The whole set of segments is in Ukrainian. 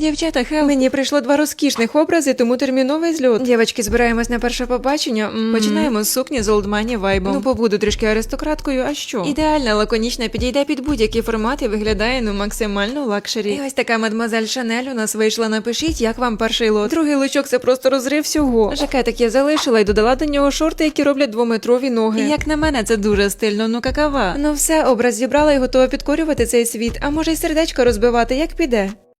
Дівчата, хел, мені прийшло два розкішних образи, тому терміновий зльот. Дівчатки, збираємось на перше побачення. М, Починаємо з сукні з олдмані вайбом. Ну, побуду трішки аристократкою, а що? Ідеальна, лаконічна, підійде під будь-які формати, виглядає ну максимально лакшері. І ось така мадмазель Шанель у нас вийшла. Напишіть, як вам перший лот. Другий лучок це просто розрив всього. Жакетик я залишила і додала до нього шорти, які роблять двометрові ноги. І як на мене, це дуже стильно, ну какава. Ну все, образ зібрала і готова підкорювати цей світ, а може й сердечко розбивати, як піде.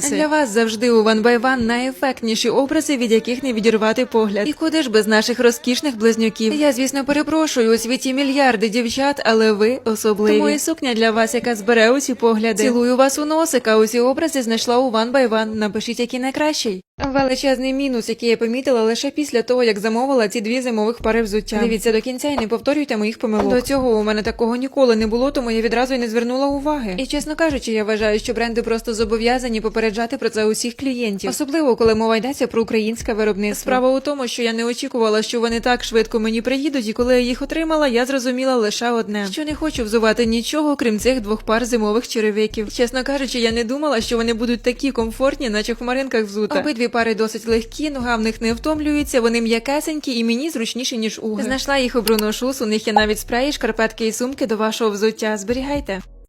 Для вас завжди у One by One найефектніші образи, від яких не відірвати погляд. І куди ж без наших розкішних близнюків? Я, звісно, перепрошую у світі мільярди дівчат, але ви особливі. Тому і сукня для вас, яка збере усі погляди. Цілую вас у носика. Усі образи знайшла у One by One. Напишіть, який найкращий. Величезний мінус, який я помітила лише після того, як замовила ці дві зимових пари взуття. Дивіться до кінця і не повторюйте моїх помилок. До цього у мене такого ніколи не було, тому я відразу й не звернула уваги. І чесно кажучи, я вважаю, що бренди просто зобов'язані попереджати про це усіх клієнтів, особливо коли мова йдеться про українське виробництво. Справа у тому, що я не очікувала, що вони так швидко мені приїдуть, і коли я їх отримала, я зрозуміла лише одне: що не хочу взувати нічого, крім цих двох пар зимових черевиків. Чесно кажучи, я не думала, що вони будуть такі комфортні, наче в хмаринках взута. Обидві пари досить легкі, нога в них не втомлюється, вони м'якесенькі і мені зручніші, ніж уги. Знайшла їх у Shoes, у них є навіть спреї, шкарпетки і сумки до вашого взуття. Зберігайте.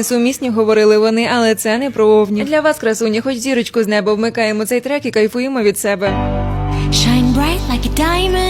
несумісні, говорили вони, але це не про овні. Для вас, красуні, хоч зірочку з неба вмикаємо цей трек і кайфуємо від себе. Shine bright like a diamond.